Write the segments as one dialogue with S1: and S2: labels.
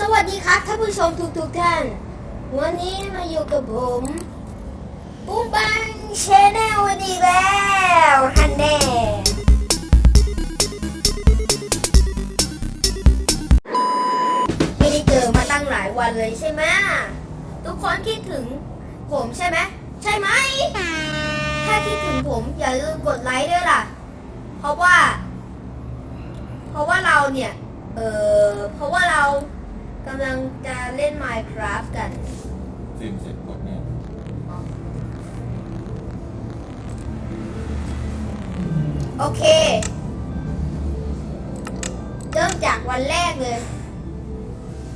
S1: สวัสดีครับท่านผู้ชมทุกๆท่าน วันนี้มาอยู่กับผมปุ้งปังชแนลวันอีกแล้วฮันแน่ไม่ได้เจอมาตั้งหลายวันเลยใช่ไหมทุกคนคิดถึงผมใช่ไหมใช่ไหม ถ้าคิดถึงผมอย่าลืมกดไลค์ด้วยล่ะ เพราะว่า เพราะว่าเราเนี่ย เออเพราะว่าเรา กำลังจะเล่น Minecraft กัน
S2: ฟิล์มเสร็จกดเนี่ย
S1: โอเค เริ่มจากวันแรกเลย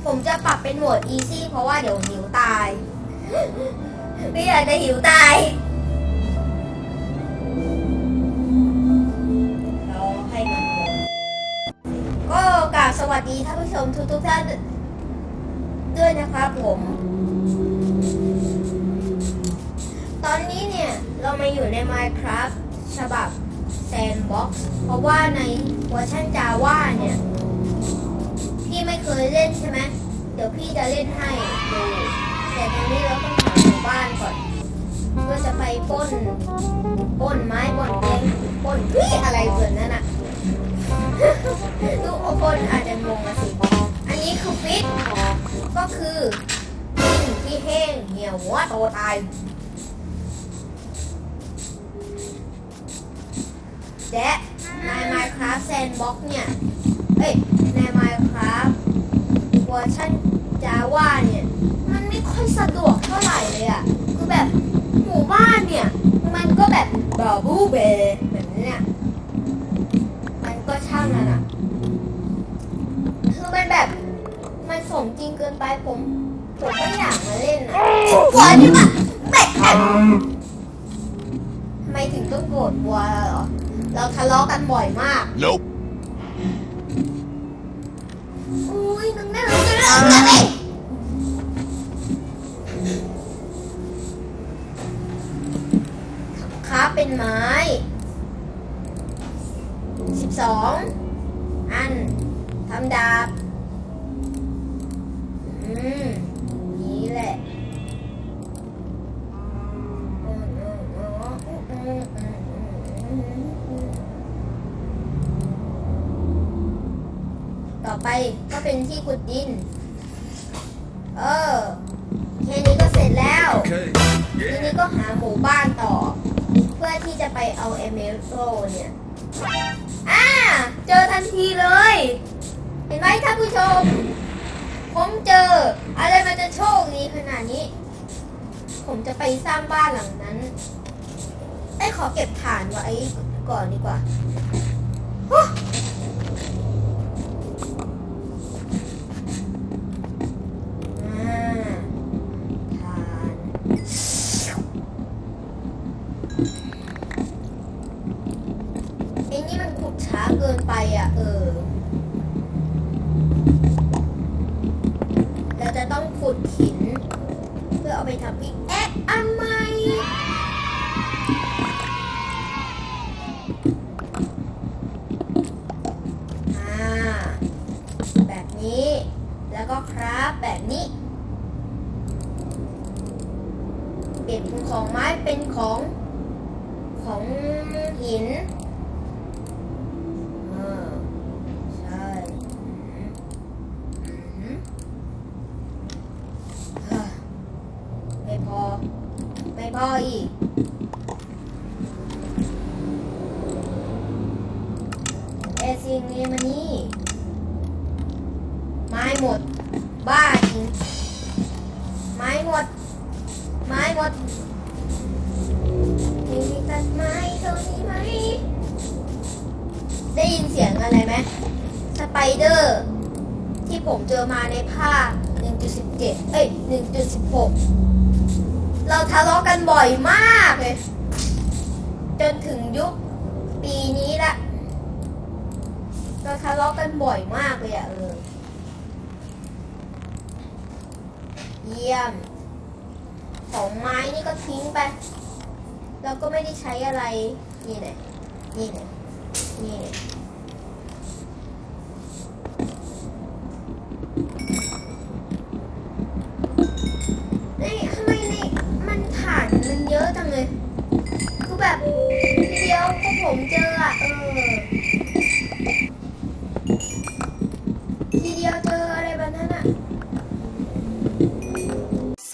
S1: ผมจะปรับเป็นโหมด easy เพราะว่าเดี๋ยวหิวตาย ไม่อยากจะหิวตาย เราให้มันหมดก็กราบสวัสดีท่านผู้ชมทุกๆท่าน ด้วยนะครับผม ตอนนี้เนี่ยเรามาอยู่ใน Minecraft ฉบับ Sandbox เพราะว่าในเวอร์ชัน Java เนี่ย พี่ไม่เคยเล่นใช่ไหมเดี๋ยวพี่จะเล่นให้ดูแต่ตอนนี้เราต้องหาหมู่บ้านก่อนเพื่อจะไปป้นป้นไม้ป้นแกงป้นพี่อะไรเกินนั่นอะทุกคนอาจจะงงนะสิ นนี้คือฟิตก็คือดินที่แห้งเหี่ยวหัวโตตายและใน Minecraft Sandbox เนี่ย เอ้ย ใน Minecraft เวอร์ชัน Java เนี่ย มันไม่ค่อยสะดวกเท่าไหร่เลยอะคือแบบหมู่บ้านเนี่ย มันก็แบบบาบูเบแบบนี้เนี่ย มันก็ช่างนั่นอะคือมันแบบ มันสมจริงเกินไปผมผมไม่อยากมาเล่นอะกลัวนี่ปะแบะทำไมถึงต้องโกรธวัวเหรอเราทะเลาะกันบ่อยมาก
S2: Nope
S1: อุ้ยนึงแน่เราจะเลิกกันเลยค้าเป็นไม้สิบสองอันทำดาบ ไปก็เป็นที่ขุดดิน เออแค่นี้ก็เสร็จแล้ว
S2: Okay
S1: ทีนี้ก็หาหมู่บ้านต่อ เพื่อที่จะไปเอาเอเมอรัลเนี่ยอ่าเจอทันทีเลย เห็นไหมท่านผู้ชม ผมเจอ อะไรมันจะโชคดีขนาดนี้ ผมจะไปสร้างบ้านหลังนั้นไอ้ยขอเก็บฐานไว้ก่อนดีกว่าโอ้อ่ หมด บ้าจริงไม้หมด ไม้หมดมีตัดไม้ตรงนี้ไหม ได้ยินเสียงอะไรไหมสไปเดอร์ ที่ผมเจอมาในภาค 1.17 เอ้ย 1.16 เราทะเลาะกันบ่อยมากเลย จนถึงยุคปีนี้ละเราทะเลาะกันบ่อยมากเลยอะเออ ยี่ยม ของไม้นี่ก็ทิ้งไป เราก็ไม่ได้ใช้อะไร นี่ไหนนี่ไหนนี่ไหน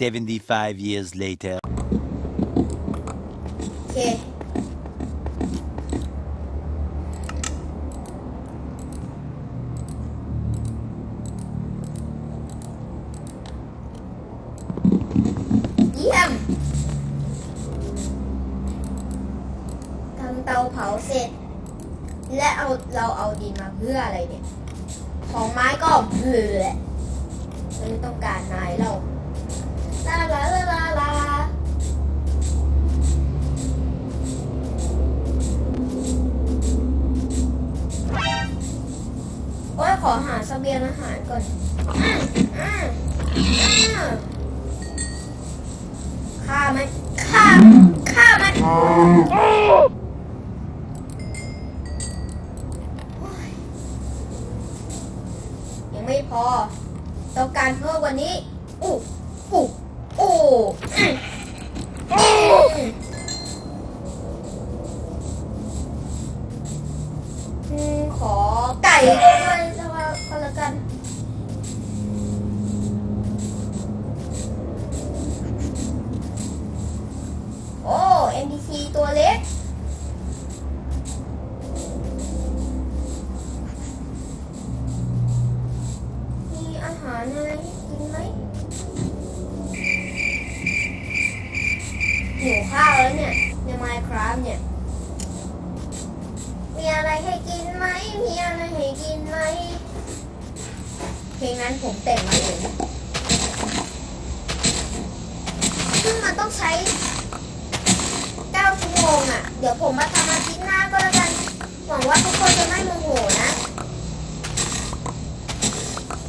S3: 75 years later.
S1: โอเค เยี่ยม ทำเตาเผาเสร็จ และเอาเราเอาดินมาเพื่ออะไรเนี่ย ของไม้ก็เบื่อไม่ต้องการนายเรา ลาลาลาลาลาโอ้ยขอหาสเสบียงอาหารก่อนอืมอืมอืมฆ่าไหม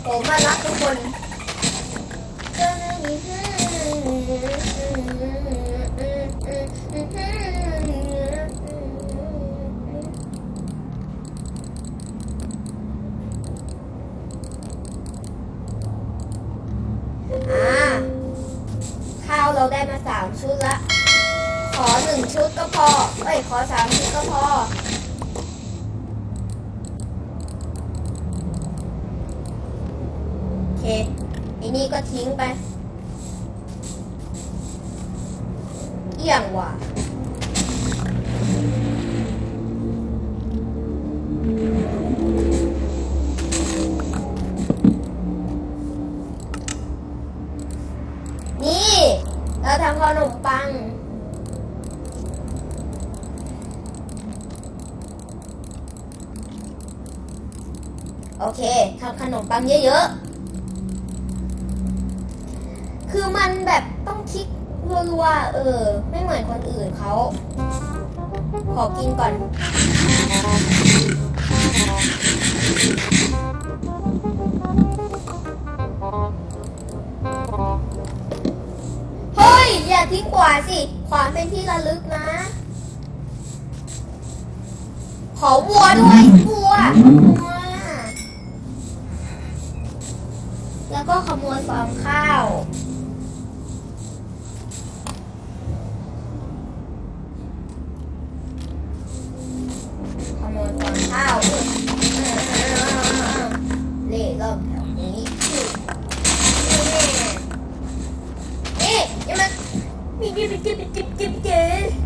S1: ผมมารักทุกคนอ่าข้าวเราได้มาสามชุดละ ขอหนึ่งชุดก็พอ เอ้ย ขอสามชุดก็พอ นี่ก็ทิ้งไป เอี่ยงว่ะนี่เราทำขนมปัง โอเคทำขนมปังเยอะๆ คือมันแบบต้องคลิกรัวๆเออ ไม่เหมือนคนอื่นเขา ขอกินก่อน เฮ้ย อย่าทิ้งขวาสิ ขวาเป็นที่ระลึกนะ ขอวัวด้วยวัววัวแล้วก็ขโมยฟางข้าว มีจิ๊บจิ๊บจิ๊บจิ๊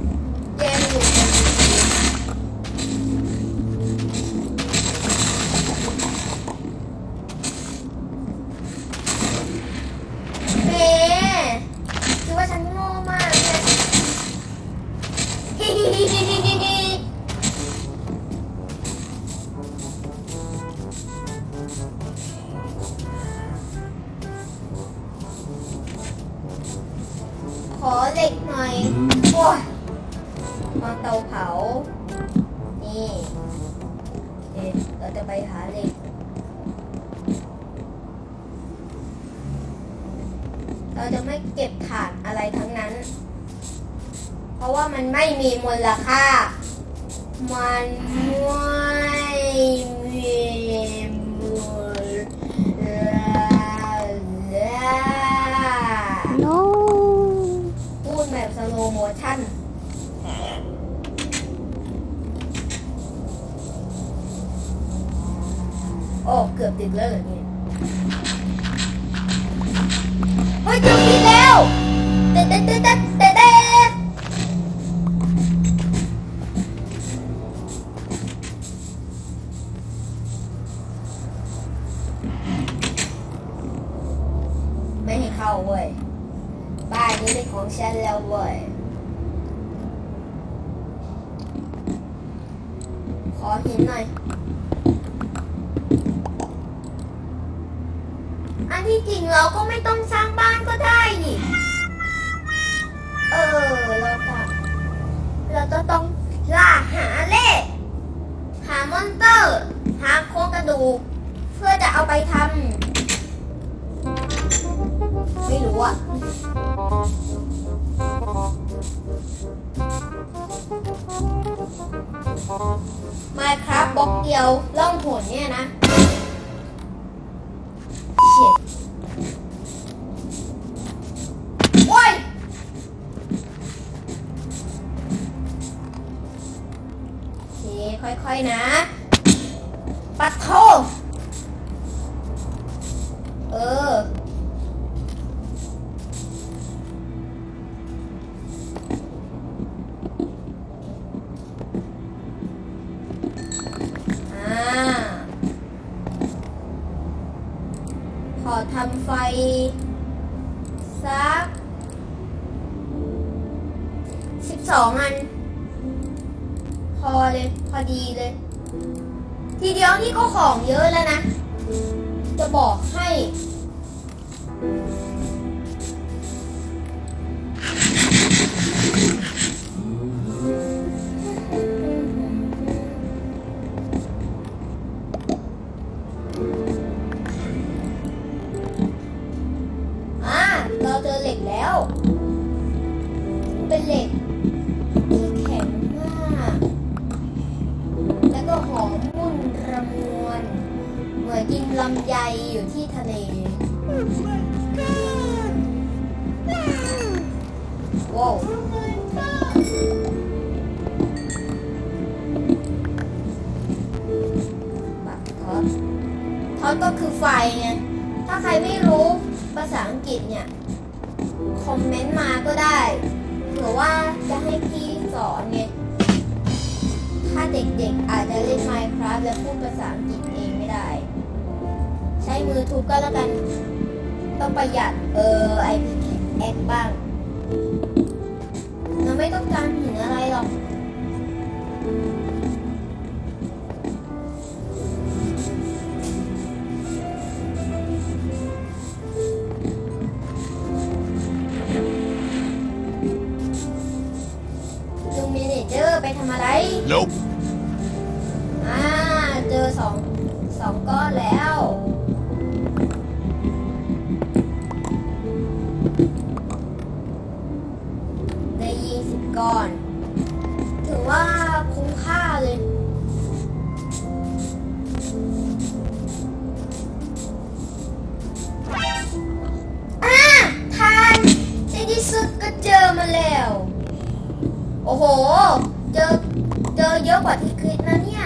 S1: ไปหาเหล็กเราจะไม่เก็บถ่านอะไรทั้งนั้น เพราะว่ามันไม่มีมูลค่า มันไม่มีมูลค่า
S4: No.
S1: พูดแบบสโลโมชั่น อ้เกือบติดแล้วเหรอเนี่ยเฮ้ยจะปิดแล้วแล้วเต้นเต้นเต้น โครงกระดูก เพื่อจะเอาไปทำไม่รู้อะมาครับบล็อกเดียวล่องหนเนี่ยนะ ปั อตก็คือไฟไงถ้าใครไม่รู้ภาษาอังกฤษเนี่ย คอมเมนต์มาก็ได้เผื่อว่าจะให้พี่สอนไงถ้าเด็กๆอาจจะเล่น Minecraft และพูดภาษาอังกฤษเองไม่ได้ ใช้มือทุบก็แล้วกัน ต้องประหยัดเออไอพีแอคบ้างเราไม่ต้องการหินอะไรหรอก
S3: Nope.
S1: อ่า เจอสองสองก้อนแล้ว ได้ยี่สิบก้อน ถือว่าคุ้มค่าเลย อ่าทานในที่สุดก็เจอมาแล้ว โอ้โห เจอ เยอะกว่าที่คิดนะเนี่ย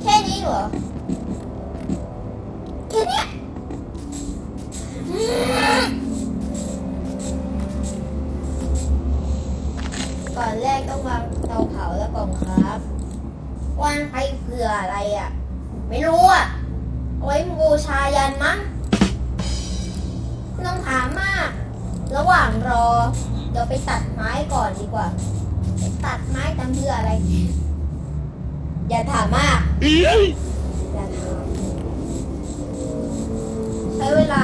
S1: แค่นี้เหรอ แค่นี้ก่อนแรกต้องวางเตาเผาแล้วก่อนครับวางไปเผื่ออะไรอะ ไม่รู้อะเอาไว้บูชายันมั้งต้องถามมาก ระหว่างรอ เดี๋ยวไปตัดไม้ก่อนดีกว่าไปตัดไม้ทำเพื่ออะไร อย่าถามมากอย่าถามใช้เวลา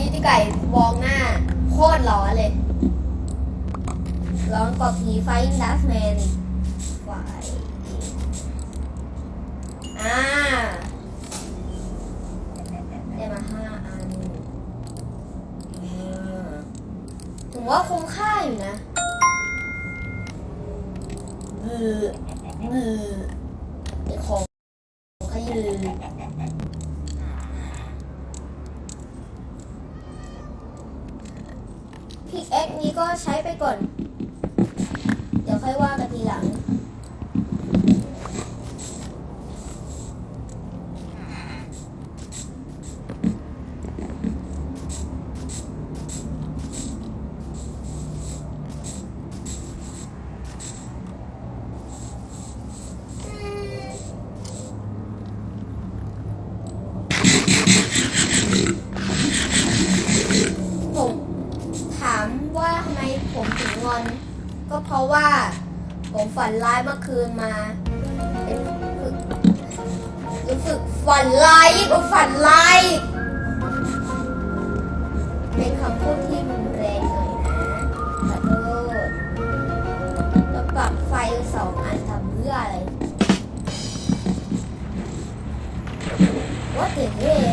S1: ี้ที่ไก่มองหน้า โคตรหลออเลยร้องกดผีไฟดัสแมนไฟอ่าได้มาห้าอันถึงว่าคงค่าอยู่นะเออเออ ใช้ไปก่อน เดี๋ยวค่อยว่ากันทีหลัง ฝันร้ายยิ่งกว่าฝันร้ายเป็นคำพูดที่รุนแรงหน่อยนะขอโทษแล้วปรับไฟสองอันทำเพื่ออะไร What the heck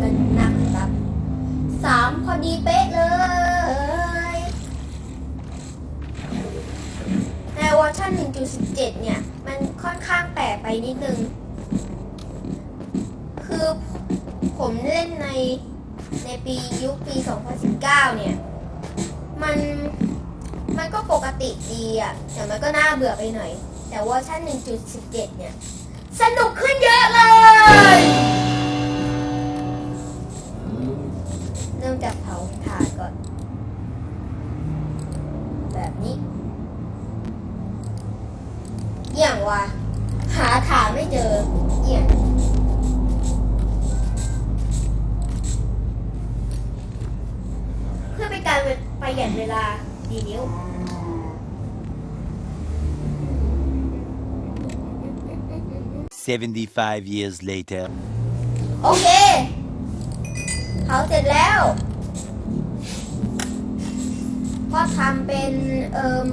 S1: กันนักครับสามพอดีเป๊ะเลยในเวอร์ชัน1.17 เนี่ย มันค่อนข้างแปลกไปนิดนึง คือผมเล่นในในปียุคปี 2019 เนี่ย มันมันก็ปกติดีอะแต่มันก็น่าเบื่อไปหน่อย แต่เวอร์ชัน1.17 เนี่ย สนุกขึ้นเยอะเลย จากเผาถ่านก่อน แบบนี้เอี่ยงวะหาฐานไม่เจอเอี่ยงเพื่อเป็นการประหยัดเวลาดีนิ้ว
S3: 75 years later.
S1: โอเค เผาเสร็จแล้ว ก็ทำเป็นเอ่ม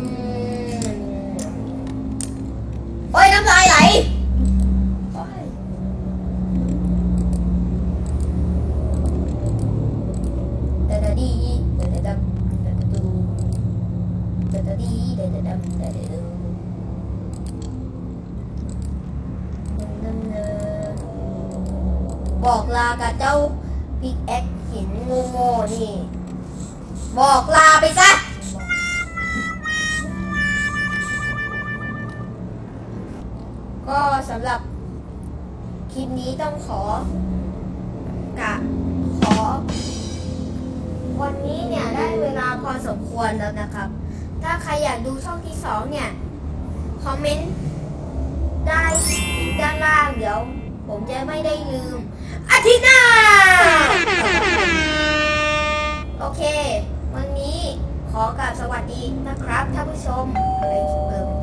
S1: โอ้ยน้ำลายไหลโอ้ยเดดดีเดดดำเดดดูเดดดีเดดดเดดดูดำเนินบอกลากับเจ้าพิกแอคหินโง่นี่ บอกลาไปซะ ต้องขอกะขอ วันนี้เนี่ยได้เวลาพอสมควรแล้วนะครับ ถ้าใครอยากดูช่องที่สองเนี่ย คอมเมนต์ได้ด้านล่างเดี๋ยว ผมจะไม่ได้ลืม อาทิตย์หน้า โอเค วันนี้ขอกราบสวัสดีนะครับท่านผู้ชมไป